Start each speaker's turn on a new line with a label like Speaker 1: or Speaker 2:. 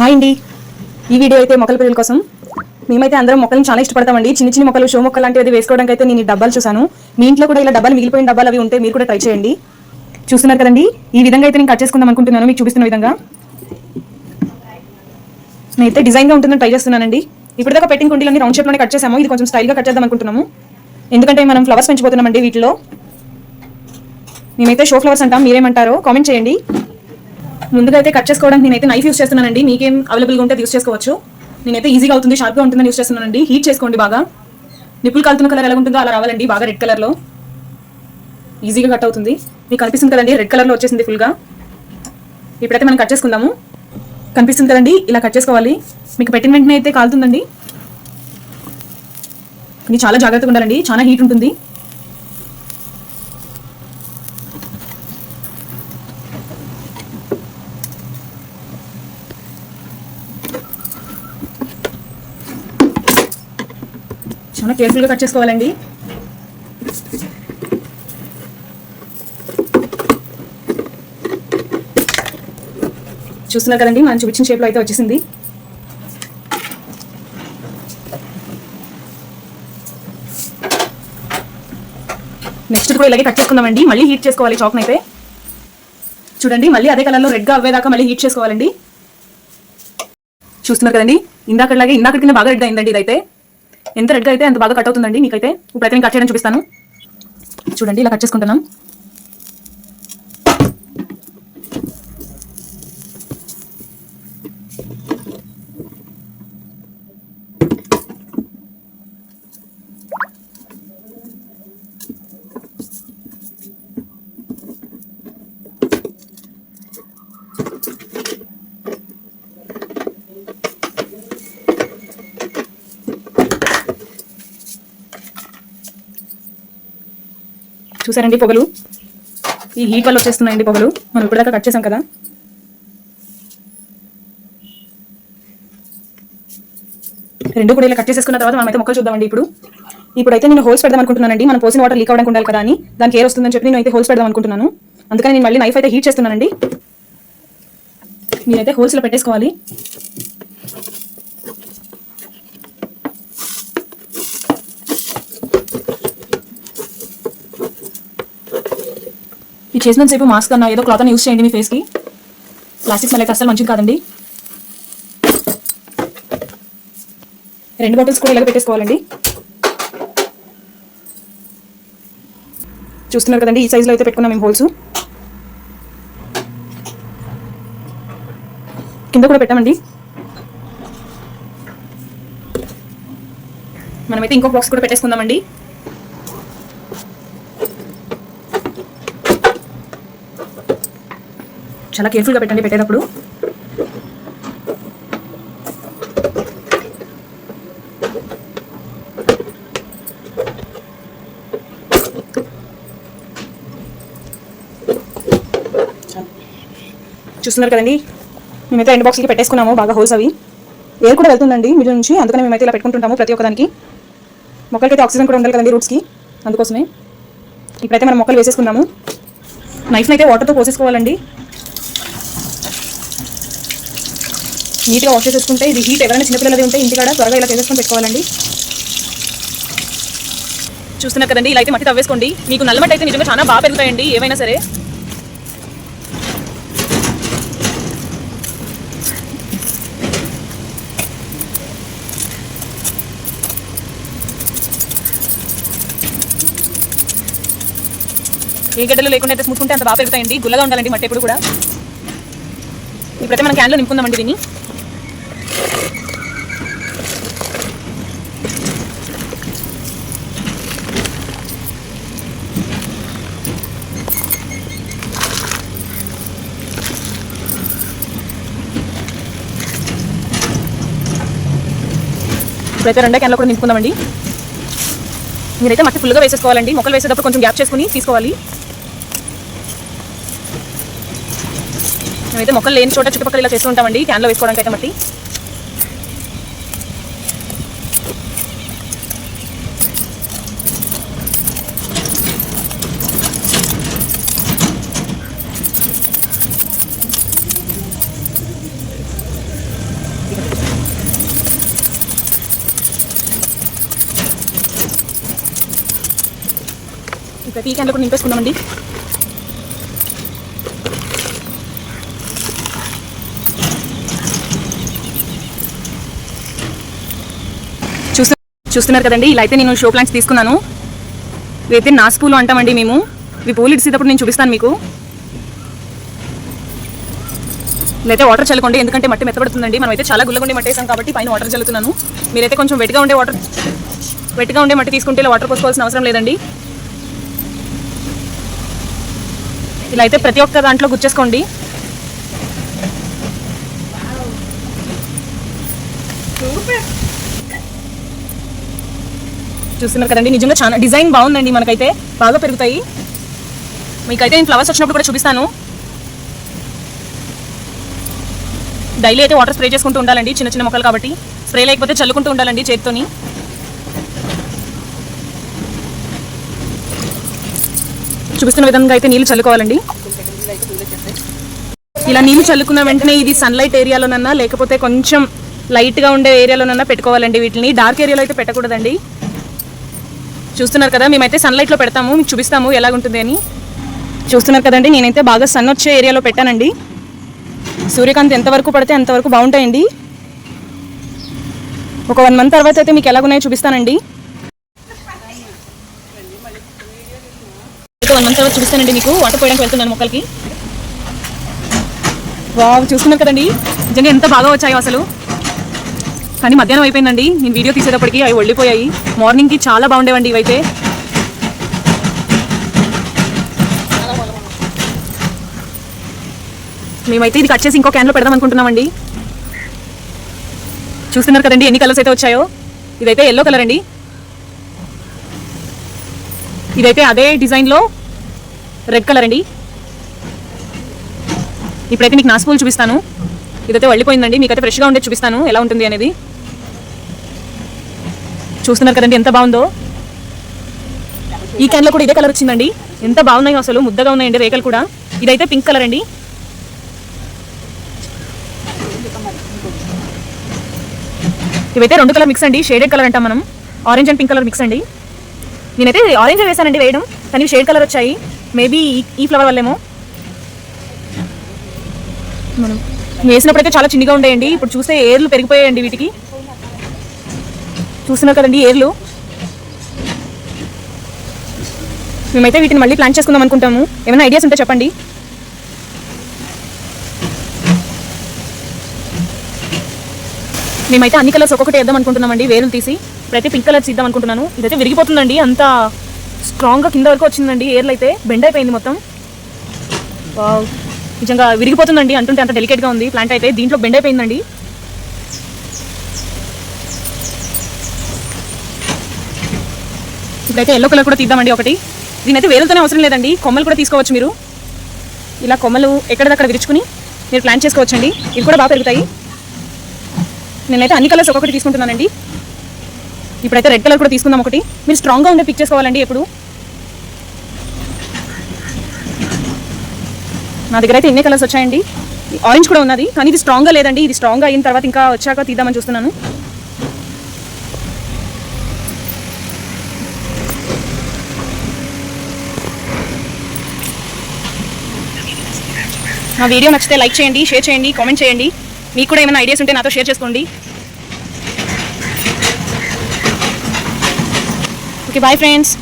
Speaker 1: Hi అండి. ఈ video అయితే మొక్కల పిల్లల కోసం. మేమైతే అందరం మొక్కలను చాలా ఇష్టపడతామండి. చిన్న చిన్న మొక్కలు షో మొక్కలు లాంటివి అది వేసుకోవడానికి అయితే నేను డబ్బాలు చూసాను మీ ఇంట్లో కూడా ఇలా డబ్బాలు మిగిలిపోయిన డబ్బాలు అవి ఉంటే మీరు కూడా ట్రై చేయండి. చూస్తున్నారు కదండి? ఈ విధంగా అయితే నేను కట్ చేసుకుందాం అనుకుంటున్నాను. మీకు చూపిస్తున్న విధంగా. నేనైతే డిజైన్గా ఉంటుందని ట్రై చేస్తున్నానండి. ఇప్పటిదాకా పెట్టిన కుండీలన్నీ రౌండ్ షేప్లోనే కట్ చేసాము ఇది కొంచెం స్టైల్గా కట్ చేద్దాం అనుకుంటున్నాము. ఎందుకంటే మనం ఫ్లవర్స్ పెంచిపోతున్నామండి వీటిలో. మేమైతే షో ఫ్లవర్స్ అంటాం. మీరేమంటారో? కామెంట్ చేయండి. ముందుగా అయితే కట్ చేసుకోవడానికి నేనైతే నైఫ్ యూస్ చేస్తున్నానండి. మీకేం అవైలబుల్గా ఉంటే యూస్ చేసుకోవచ్చు. నేనైతే ఈజీగా అవుతుంది షార్ప్గా ఉంటుందని యూస్ చేస్తున్నానండి. హీట్ చేసుకోండి బాగా. నిప్పులు కాలుతున్న కలర్ ఎలా ఉంటుందో అలా రావాలండి. బాగా రెడ్ కలర్లో ఈజీగా కట్ అవుతుంది. మీకు కనిపిస్తుంది కదండి రెడ్ కలర్లో వచ్చేసింది ఫుల్గా ఇప్పుడైతే మనం కట్ చేసుకుందాము. కనిపిస్తుంది కదండి ఇలా కట్ చేసుకోవాలి. మీకు పెట్టిన వెంటనే అయితే కాలుతుందండి. ఇది చాలా జాగ్రత్తగా ఉండాలండి. చాలా హీట్ ఉంటుంది. కేసులుగా కట్ చేసుకోవాలండి. చూస్తున్నారు కదండి మనం చూపించిన షేప్లో అయితే వచ్చేసింది. నెక్స్ట్ కూడా ఇలాగే కట్ చేసుకుందామండి. మళ్ళీ హీట్ చేసుకోవాలి చాక్ని అయితే చూడండి మళ్ళీ అదే కలర్లో రెడ్గా అవ్వేదాకా మళ్ళీ హీట్ చేసుకోవాలండి. చూస్తున్నారు కదండి ఇందాకలాగే కింద బాగా రెడ్ అయిందండి ఇదైతే. ఎంత రెడ్గా అయితే అంత బాగా కట్ అవుతుందండి. మీకైతే ఇప్పుడు నేను కట్ చేయడం చూపిస్తాను. చూడండి ఇలా కట్ చేసుకుంటున్నాం. చూసారండి పొగలు? ఈ హీట్ వల్ల వచ్చేస్తున్నాయండి పొగలు. మనం ఇప్పటిదాకా కట్ చేసాం కదా. రెండు కూడా ఇలా కట్ చేసేసుకున్న తర్వాత మనం అయితే మొక్కలు చూద్దామండి ఇప్పుడు. ఇప్పుడైతే నేను హోల్స్ పెడదాం అనుకుంటున్నానండి. మనం పోసిన వాటర్ లీక్ అవ్వడానికి ఉండాలి కదా అని. దానికి ఏర్ వస్తుందని చెప్పి నేను అయితే హోల్స్ పెడదాం అనుకుంటున్నాను. అందుకని నేను మళ్ళీ నైఫ్ అయితే హీట్ చేస్తున్నానండి. మీరైతే హోల్స్లో పెట్టేసుకోవాలి. ఈ చేసినంత సేపు మాస్క్ అన్న ఏదో క్లాత్ అని యూస్ చేయండి మీ ఫేస్కి. ప్లాస్టిక్ స్మెల్ అయితే అసలు మంచిది కాదండి. రెండు బాటిల్స్ కూడా ఇలాగ పెట్టేసుకోవాలండి. చూస్తున్నారు కదండి ఈ సైజులో అయితే పెట్టుకున్నాం మేము హోల్స్. కింద కూడా పెట్టామండి. మనమైతే ఇంకో బాక్స్ కూడా పెట్టేసుకుందామండి. చాలా కేర్ఫుల్గా పెట్టండి పెట్టేటప్పుడు. చూస్తున్నారు కదండి? మేమైతే రెండు బాక్స్కి పెట్టేసుకున్నాము బాగా హోల్స్ అవి. ఎయిర్ కూడా వెళ్తుందండి మీరు నుంచి అందుకని మేమైతే ఇలా పెట్టుకుంటుంటాము ప్రతి ఒక్కదానికి. మొక్కలకైతే ఆక్సిజన్ కూడా ఉండాలి కదండి రూట్స్కి అందుకోసమే. ఇప్పుడైతే మనం మొక్కలు వేసేసుకున్నాము. నైఫ్ని అయితే వాటర్తో పోసేసుకోవాలండి. నీట్గా వాష్ చేసేసుకుంటే ఇది హీట్ ఎవరైనా చిన్నపిల్లలది ఉంటే ఇంటికాడ త్వరగా ఇలా చేసేసుకొని పెట్టుకోవాలండి. చూస్తున్నారు కదండి ఇలా అయితే మట్టి తవ్వేసుకోండి. మీకు నల్లమట్టి అయితే నిజంగా చాలా బాగా పెరుగుతాయండి ఏమైనా సరే. ఏ గడ్డలు లేకుండా అయితే స్మూత్కుంటే అంత బాగా పెరుగుతాయండి. గుల్లగా ఉండాలండి మట్టి ఎప్పుడు కూడా. ఇప్పుడైతే మనం క్యాన్లో నింపుకుందామండి దీన్ని. ఇప్పుడైతే రెండే క్యాన్లో కూడా నింపుకుందామండి. మీరైతే మట్టి ఫుల్గా వేసేసుకోవాలండి. మొక్కలు వేసేటప్పుడు కొంచెం గ్యాప్ చేసుకుని తీసుకోవాలి. మేమైతే మొక్కలు లేని చోట చుట్టుపక్కల ఇలా చేస్తూ ఉంటామండి. క్యాన్లో వేసుకోవడానికి అయితే మట్టి. ఇంకా టీ క్యాన్లో కూడా నింపేసుకుందామండి. చూస్తు చూస్తున్నారు కదండి ఇలా అయితే నేను షో ప్లాంట్స్ తీసుకున్నాను. ఇవైతే నాసు పూలు అంటామండి మేము. ఇవి పూలు ఇడిసేటప్పుడు నేను చూపిస్తాను మీకు. ఇదైతే వాటర్ చల్లకండి ఎందుకంటే మట్టి మెత్తబడుతుందండి. మనం అయితే చాలా గుల్లగుండి మట్టి వేసాం కాబట్టి పైన వాటర్ చల్లుతున్నాను. మీరైతే కొంచెం వెట్గా ఉండే వాటర్ వెట్గా ఉండే మట్టి తీసుకుంటే ఇలా వాటర్ పోసుకోవాల్సిన అవసరం లేదండి. ఇలా అయితే ప్రతి ఒక్క దాంట్లో గుచ్చేసుకోండి. చూస్తున్నారు కదండి నిజంగా చాలా డిజైన్ బాగుందండి మనకైతే బాగా పెరుగుతాయి. మీకైతే నేను ఫ్లవర్స్ వచ్చినప్పుడు కూడా చూపిస్తాను. డైలీ అయితే వాటర్ స్ప్రే చేసుకుంటూ ఉండాలండి చిన్న చిన్న మొక్కలు కాబట్టి. స్ప్రే లేకపోతే చల్లుకుంటూ ఉండాలండి చేతితోని. చూపిస్తున్న విధంగా అయితే నీళ్ళు చల్లుకోవాలండి. ఇలా నీళ్ళు చల్లుకున్న వెంటనే ఇది సన్లైట్ ఏరియాలోనన్నా లేకపోతే కొంచెం లైట్గా ఉండే ఏరియాలోనన్నా పెట్టుకోవాలండి వీటిని. డార్క్ ఏరియాలో అయితే పెట్టకూడదండి. చూస్తున్నారు కదా మేమైతే సన్లైట్లో పెడతాము మీకు చూపిస్తాము ఎలాగుంటుంది అని. చూస్తున్నారు కదండి నేనైతే బాగా సన్ వచ్చే ఏరియాలో పెట్టానండి. సూర్యకాంతి ఎంతవరకు పడితే అంతవరకు బాగుంటాయండి ఒక వన్ మంత్ తర్వాత అయితే మీకు ఎలాగున్నాయో చూపిస్తానండి. అయితే వన్ మంత్ తర్వాత చూపిస్తానండి మీకు? వాటర్ పోయడానికి వెళ్తున్నాను మొక్కలకి. వావ్ చూస్తున్నారు కదండి? నిజంగా ఎంత బాగా వచ్చాయో అసలు. కానీ మధ్యాహ్నం అయిపోయిందండి. నేను వీడియో తీసేటప్పటికి అవి ఒళ్ళిపోయాయి. మార్నింగ్కి చాలా బాగుండేవండి ఇవైతే. మేమైతే ఇది కట్ చేసి ఇంకో క్యాన్లో పెడదాం అనుకుంటున్నామండి. చూస్తున్నారు కదండి ఎన్ని కలర్స్ అయితే వచ్చాయో. ఇదైతే ఎల్లో కలర్ అండి. ఇదైతే అదే డిజైన్లో రెడ్ కలర్ అండి. ఇప్పుడైతే మీకు నాసుపూలు చూపిస్తాను. ఇదైతే వెళ్ళిపోయిందండి. మీకైతే ఫ్రెష్గా ఉండే చూపిస్తాను. ఎలా ఉంటుంది అనేది. చూస్తున్నారు కదండి ఎంత బాగుందో. ఈ క్యాన్లో కూడా ఇదే కలర్ వచ్చిందండి. ఎంత బాగున్నాయో అసలు ముద్దగా ఉన్నాయండి రేకలు కూడా. ఇదైతే పింక్ కలర్ అండి. ఇవైతే రెండు కలర్ మిక్స్ అండి. షేడెడ్ కలర్ అంటాం మనం. Orange and pink colour mix అండి. నేనైతే ఆరెంజ్ వేసానండి వేయడం. కానీ షేడ్ కలర్ వచ్చాయి. మేబీ ఈ ఫ్లవర్ వల్లేమో. మనం వేసినప్పుడైతే చాలా చిన్నగా ఉండేయండి. ఇప్పుడు చూస్తే ఏర్లు పెరిగిపోయాయండి వీటికి. చూస్తున్నారు కదండి ఏర్లు. మేమైతే వీటిని మళ్ళీ ప్లాన్ చేసుకుందాం అనుకుంటాము. ఏమైనా ఐడియాస్ ఉంటే చెప్పండి. మేమైతే అన్ని కలర్స్ ఒక్కొక్కటి వేద్దాం అనుకుంటున్నామండి. వేరులు తీసి ఇప్పుడైతే పింక్ కలర్స్ ఇద్దాం అనుకుంటున్నాను. ఇదైతే విరిగిపోతుందండి. అంత స్ట్రాంగ్గా కింద వరకు వచ్చిందండి. ఏర్లు అయితే బెండ్ అయిపోయింది మొత్తం. నిజంగా విరిగిపోతుందండి అంటుంటే అంత డెలికేట్గా ఉంది. ప్లాంట్ అయితే దీంట్లో బెండ్ అయిపోయిందండి. ఇప్పుడైతే ఎల్లో కలర్ కూడా తీద్దామండి ఒకటి. దీనైతే వేరులతోనే అవసరం లేదండి. కొమ్మలు కూడా తీసుకోవచ్చు మీరు. ఇలా కొమ్మలు ఎక్కడిదక్కడ విరుచుకుని మీరు ప్లాన్ చేసుకోవచ్చండి. ఇవి కూడా బాగా పెరుగుతాయి. నేనైతే అన్ని కలర్స్ ఒక్కొక్కటి తీసుకుంటున్నానండి. ఇప్పుడైతే రెడ్ కలర్ కూడా తీసుకుందాం ఒకటి. మీరు స్ట్రాంగ్గా ఉండే పిక్ చేసుకోవాలండి ఎప్పుడు. నా దగ్గర అయితే ఎన్ని కలర్స్ వచ్చాయండి? ఆరెంజ్ కూడా ఉన్నది కానీ ఇది స్ట్రాంగ్గా లేదండి. ఇది స్ట్రాంగ్గా అయిన తర్వాత ఇంకా వచ్చాక తీద్దామని చూస్తున్నాను. నా వీడియో నచ్చితే లైక్ చేయండి షేర్ చేయండి కామెంట్ చేయండి. మీకు కూడా ఏమైనా ఐడియాస్ ఉంటే నాతో షేర్ చేసుకోండి. Okay bye friends